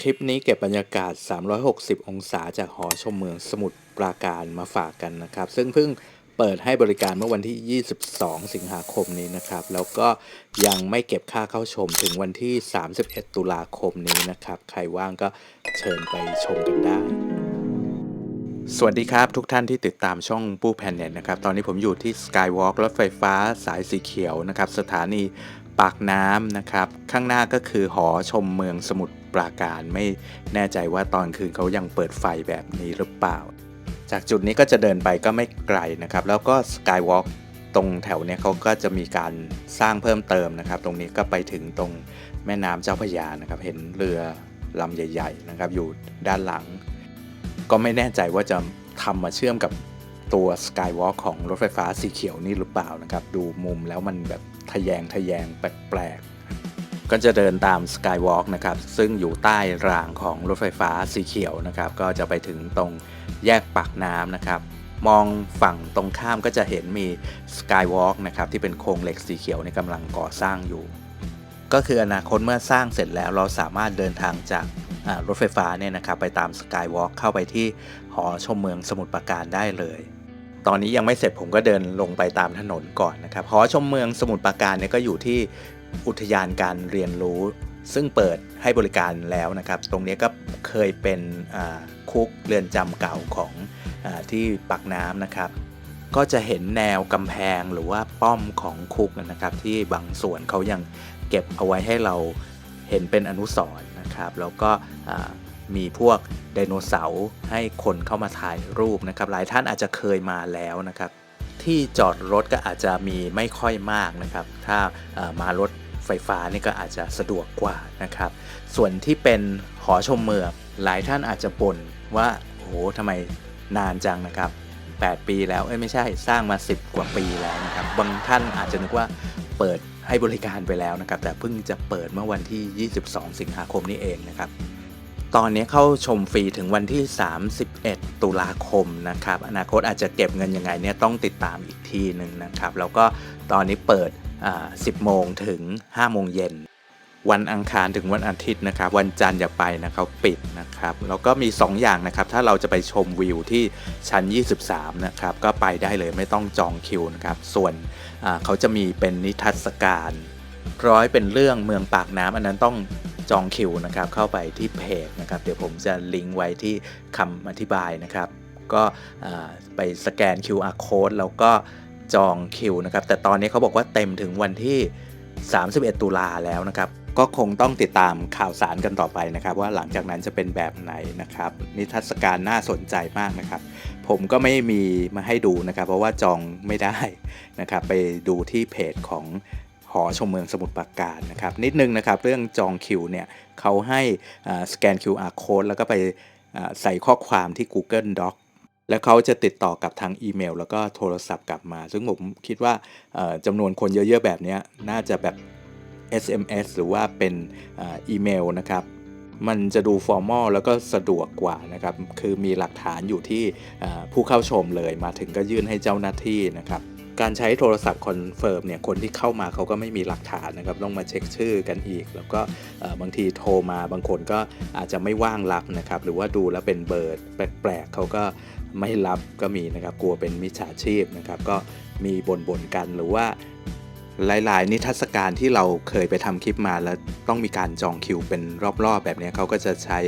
คลิปนี้เก็บบรรยากาศ 360 องศาจากหอชมเมืองสมุทรปราการมาฝากกันนะครับ ซึ่งเพิ่งเปิดให้บริการเมื่อวันที่ 22 สิงหาคมนี้นะครับ แล้วก็ยังไม่เก็บค่าเข้าชมถึงวันที่ 31 ตุลาคมนี้นะครับ ใครว่างก็เชิญไปชมกันได้ สวัสดีครับทุกท่านที่ติดตามช่องปู้แผ่นเน็ตนะครับ ตอนนี้ผมอยู่ที่ Skywalk รถไฟฟ้าสายสีเขียวนะครับ สถานีปากน้ำนะครับ ข้างหน้าก็คือหอชมเมืองสมุทร ปราการไม่แน่ใจว่าตอนคืนเขายังเปิดไฟแบบนี้หรือเปล่า จากจุดนี้ก็จะเดินไปก็ไม่ไกลนะครับ แล้วก็ Skywalk ตรงแถวเนี้ยเขาก็จะมีการสร้างเพิ่มเติมนะครับ ตรงนี้ก็ไปถึงตรงแม่น้ำเจ้าพระยานะครับ เห็นเรือลำใหญ่ ๆ นะครับ อยู่ด้านหลัง ก็ไม่แน่ใจว่าจะทำมาเชื่อมกับตัว Skywalk ของรถไฟฟ้าสีเขียวนี่หรือเปล่านะครับ ดูมุมแล้วมันแบบทะแยงทะแยงแปลก ก็จะเดินตาม Skywalk นะครับ ซึ่งอยู่ใต้รางของรถไฟฟ้าสีเขียวนะครับ ก็จะไปถึงตรงแยกปากน้ำนะครับ มองฝั่งตรงข้ามก็จะเห็นมี Skywalk นะครับ ที่เป็นโครงเหล็กสีเขียวในกำลังก่อสร้างอยู่ ก็คืออนาคตเมื่อสร้างเสร็จแล้วเราสามารถเดินทางจากรถไฟฟ้าเนี่ยนะครับ ไปตามสกายวอล์กเข้าไปที่หอชมเมืองสมุทรปราการได้เลยตอนนี้ยังไม่เสร็จผมก็เดินลงไปตามถนนก่อนนะครับหอชมเมืองสมุทรปราการเนี่ยก็อยู่ที่ อุทยานการเรียนรู้ ซึ่งเปิดให้บริการแล้วนะครับ ตรงนี้ก็เคยเป็นคุกเรือนจำเก่าของอที่ปากน้ำนะครับ ก็จะเห็นแนวกำแพงหรือว่าป้อมของคุกนะครับ ที่บางส่วนเขายังเก็บเอาไว้ให้เราเห็นเป็นอนุสรณ์นะครับ แล้วก็มีพวกไดโนเสาร์ให้คนเข้ามาถ่ายรูปนะครับ หลายท่านอาจจะเคยมาแล้วนะครับ ที่จอดรถก็อาจจะมีไม่ค่อยมากนะครับ ถ้ามารถไฟฟ้านี่ก็อาจจะสะดวกกว่านะครับ ส่วนที่เป็นหอชมเมืองหลายท่านอาจจะบ่นว่าโอ้โหทำไมนานจังนะครับ 8 ปีแล้วเอ้ยไม่ใช่สร้างมา 10 กว่าปีแล้วนะครับ บางท่านอาจจะนึกว่าเปิดให้บริการไปแล้วนะครับ แต่เพิ่งจะเปิดเมื่อวันที่ 22 สิงหาคมนี้เองนะครับ ตอนนี้เข้าชมฟรีถึงวันที่ 31 ตุลาคมนะครับ อนาคตอาจจะเก็บเงินยังไงเนี่ยต้องติดตามอีกทีหนึ่งนะครับ แล้วก็ตอนนี้เปิด 10 โมงถึง 5 โมงเย็น วันอังคารถึงวันอาทิตย์นะครับ วันจันทร์อย่าไปนะครับปิดนะครับ แล้วก็มี 2 อย่างนะครับ ถ้าเราจะไปชมวิวที่ชั้น 23 นะครับ ก็ไปได้เลยไม่ต้องจองคิวนะครับ ส่วนเขาจะมีเป็นนิทรรศการ ร้อยเป็นเรื่องเมืองปากน้ำอันนั้นต้อง จองคิวนะครับเข้าไปที่เพจนะครับเดี๋ยวผมจะลิงก์ไว้ที่คำอธิบายนะครับ ก็ไปสแกน QR code แล้วก็จองคิวนะครับแต่ตอนนี้เขาบอกว่าเต็มถึงวันที่ 31 ตุลาแล้วนะครับก็คงต้องติดตามข่าวสารกันต่อไปนะครับ ว่าหลังจากนั้นจะเป็นแบบไหนนะครับ นิทรรศการน่าสนใจมากนะครับ ผมก็ไม่มีมาให้ดูนะครับ เพราะว่าจองไม่ได้นะครับ ไปดูที่เพจของ หอชมเมืองสมุทรปราการนะครับ นิดนึงนะครับเรื่องจองคิวเนี่ยเขาให้สแกน QR code แล้วก็ไปใส่ข้อความที่ Google Doc แล้วเขาจะติดต่อกับทางอีเมล แล้วก็โทรศัพท์กลับมา ซึ่งผมคิดว่าจำนวนคนเยอะๆแบบนี้น่าจะแบบ SMS หรือว่าเป็นอีเมลนะครับ มันจะดูฟอร์มอลแล้วก็สะดวกกว่านะครับ คือมีหลักฐานอยู่ที่ผู้เข้าชมเลยมาถึงก็ยื่นให้เจ้าหน้าที่นะครับ การใช้โทรศัพท์คอนเฟิร์มเนี่ยคนที่เข้ามาเขาก็ไม่มีหลักฐานนะครับต้องมาเช็คชื่อกันอีก แล้วก็บางทีโทรมาบางคนก็อาจจะไม่ว่างรับนะครับหรือว่าดูแล้วเป็นเบอร์แปลกๆเขาก็ไม่รับก็มีนะครับกลัวเป็นมิจฉาชีพนะครับก็มีบ่นๆกันหรือว่าหลาย ๆ นิทรรศการที่เราเคยไปทำคลิปมาแล้วต้องมีการจองคิวเป็นรอบ ๆ แบบนี้เขาก็จะใช้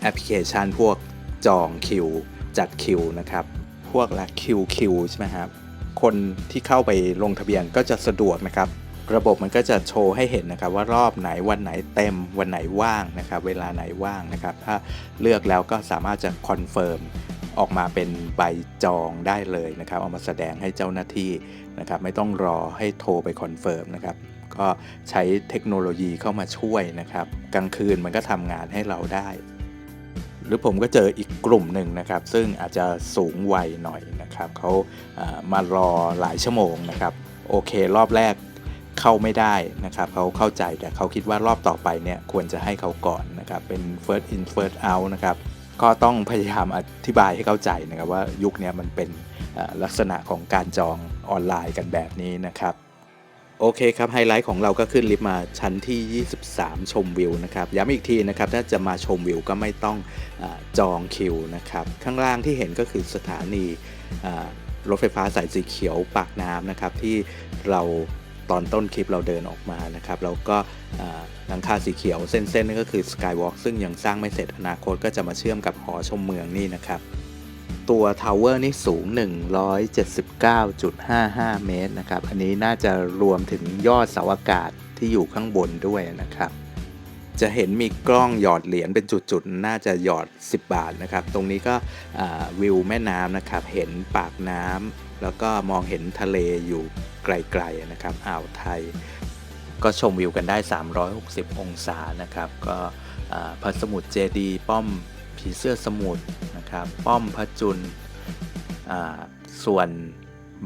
แอปพลิเคชันพวกจองคิว จัดคิวนะครับ พวกละคิวคิวใช่ไหมครับ คนที่เข้าไปลงทะเบียนก็จะสะดวกนะครับ ระบบมันก็จะโชว์ให้เห็นนะครับ ว่ารอบไหนวันไหนเต็มวันไหนว่างนะครับ เวลาไหนว่างนะครับ ถ้าเลือกแล้วก็สามารถจะคอนเฟิร์มออกมาเป็นใบจองได้เลยนะครับ เอามาแสดงให้เจ้าหน้าที่นะครับ ไม่ต้องรอให้โทรไปคอนเฟิร์มนะครับ ก็ใช้เทคโนโลยีเข้ามาช่วยนะครับ กลางคืนมันก็ทำงานให้เราได้ รือผมก็เจออีกกลุ่มหนึ่งนะครับ ซึ่งอาจจะสูงวัยหน่อยนะครับเขามารอหลายชั่วโมงนะครับโอเครอบแรกเข้าไม่ได้นะครับเขาเข้าใจแต่เขาคิดว่ารอบต่อไปเนี่ยควรจะให้เขาก่อนนะครับเป็น first in first out นะครับก็ต้องพยายามอธิบายให้เข้าใจนะครับว่ายุคนี้มันเป็นลักษณะของการจองออนไลน์กันแบบนี้นะครับ โอเคครับ ไฮไลท์ของเราก็ขึ้นลิฟต์มาชั้นที่ 23 ชมวิวนะครับ ย้ำอีกทีนะครับ ถ้าจะมาชมวิวก็ไม่ต้องอจองคิวนะครับ ข้างล่างที่เห็นก็คือสถานีรถไฟฟ้าสายสีเขียวปากน้ำนะครับ ที่เราตอนต้นคลิปเราเดินออกมานะครับ แล้วก็อ่าหลังคาสีเขียวเส้นๆนั่นก็คือ Skywalk ซึ่งยังสร้างไม่เสร็จอนาคตก็จะมาเชื่อมกับหอชมเมืองนี่นะครับ ตัวทาวเวอร์นี่สูง 179.55 เมตรนะครับ อันนี้น่าจะรวมถึงยอดเสาอากาศที่อยู่ข้างบนด้วยนะครับ จะเห็นมีกล้องหยอดเหรียญเป็นจุดๆ น่าจะหยอด 10 บาทนะครับ ตรงนี้ก็วิวแม่น้ำนะครับ เห็นปากน้ำแล้วก็มองเห็นทะเลอยู่ไกลๆนะครับ อ่าวไทย ก็ชมวิวกันได้ 360 องศานะครับ ก็พระสมุทรเจดี ป้อมผีเสื้อสมุทร นะครับ ป้อมพระจุลส่วน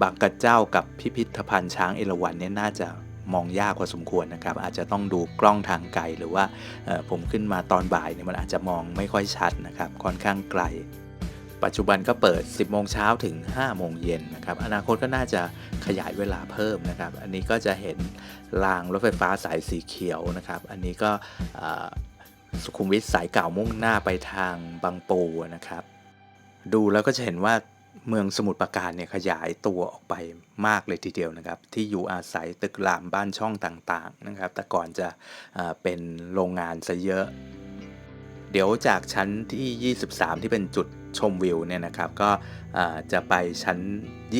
บักกะเจ้ากับพิพิธภัณฑ์ช้างเอราวัณเนี่ยน่าจะมองยากพอสมควรนะครับ อาจจะต้องดูกล้องทางไกล หรือว่าผมขึ้นมาตอนบ่ายเนี่ยมันอาจจะมองไม่ค่อยชัดนะครับ ค่อนข้างไกล ปัจจุบันก็เปิด 10 โมงเช้าถึง 5 โมงเย็นนะครับ อนาคตก็น่าจะขยายเวลาเพิ่มนะครับ อันนี้ก็จะเห็นรางรถไฟฟ้าสายสีเขียวนะครับ อันนี้ก็สุขุมวิทสายเก่ามุ่งหน้าไปทางบางปูนะครับ ดูแล้วก็จะเห็นว่าเมืองสมุทรปราการเนี่ยขยายตัวออกไปมากเลยทีเดียวนะครับ ที่อยู่อาศัยตึกรามบ้านช่องต่างๆนะครับ แต่ก่อนจะเป็นโรงงานซะเยอะ เดี๋ยวจากชั้นที่ 23 ที่เป็นจุดชมวิวเนี่ยนะครับ ก็จะไปชั้น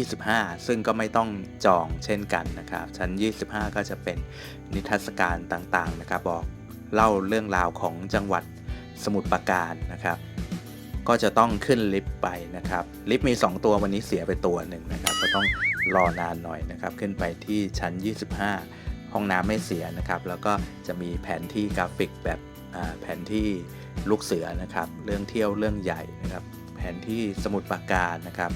25 ซึ่งก็ไม่ต้องจองเช่นกันนะครับ ชั้น 25 ก็จะเป็นนิทรรศการต่างๆนะครับ บอกเล่าเรื่องราวของจังหวัดสมุทรปราการนะครับ ก็จะต้องขึ้นลิฟต์ไปนะครับ ลิฟต์มี 2 ตัววันนี้เสียไปตัวหนึ่งนะครับ ก็ต้องรอนานหน่อยนะครับ ขึ้นไปที่ชั้น 25 ห้องน้ำไม่เสียนะครับ แล้วก็จะมีแผนที่กราฟิกแบบแผนที่ลูกเสือนะครับ เรื่องเที่ยวเรื่องใหญ่นะครับ แผนที่สมุทรปราการนะครับ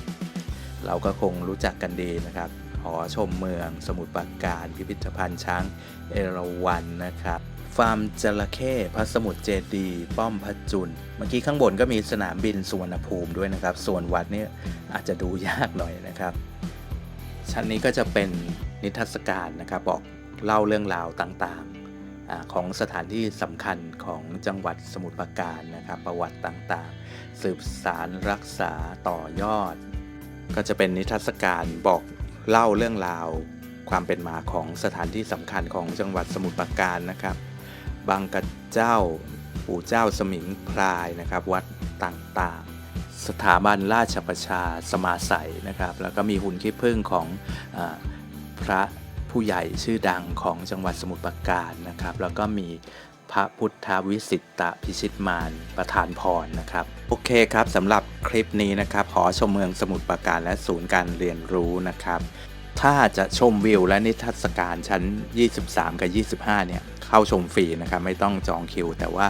เราก็คงรู้จักกันดีนะครับหอชมเมือง สมุทรปราการ พิพิธภัณฑ์ช้างเอราวัณนะครับาร์มจระเข้พระสมุทรเจดีย์ป้อมพระจุลเมื่อกี้ข้างบนก็มีสนามบินสุวรรณภูมิด้วยนะครับ ส่วนวัดเนี่ยอาจจะดูยากหน่อยนะครับ ชั้นนี้ก็จะเป็นนิทรรศการนะครับบอกเล่าเรื่องราวต่างๆของสถานที่สำคัญของจังหวัดสมุทรปราการนะครับ ประวัติต่างๆ สืบสารรักษาต่อยอด ก็จะเป็นนิทรรศการบอกเล่าเรื่องราวความเป็นมาของสถานที่สำคัญของจังหวัดสมุทรปราการนะครับ บางกระเจ้า ปู่เจ้าสมิงพรายนะครับ วัดต่างๆ สถาบันราชประชาสมาใสยนะครับ แล้วก็มีหุ่นขี้ผึ้งของอพระผู้ใหญ่ชื่อดังของจังหวัดสมุทรปราการนะครับ แล้วก็มีพระพุทธวิสิตตพิชิตมารประธานพรนะครับ โอเคครับสำหรับคลิปนี้นะครับหอชมเมืองสมุทรปราการและศูนย์การเรียนรู้นะครับ ถ้าจะชมวิวและนิทรรศการชั้น 23 กับ 25 เนี่ย เข้าชมฟรีนะครับไม่ต้องจองคิว แต่ว่า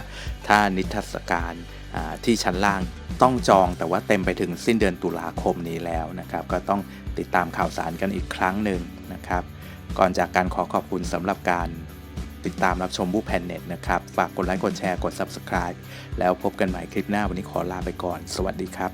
ถ้านิทรรศการที่ชั้นล่างต้องจองแต่ว่าเต็มไปถึงสิ้นเดือนตุลาคมนี้แล้วนะครับก็ต้องติดตามข่าวสารกันอีกครั้งหนึ่งนะครับก่อนจากการขอขอบคุณสำหรับการติดตามรับชมบูแพนเน็ตนะครับ ฝากกดไลค์ กดแชร์ กด Subscribe แล้วพบกันใหม่คลิปหน้าวันนี้ขอลาไปก่อน สวัสดีครับ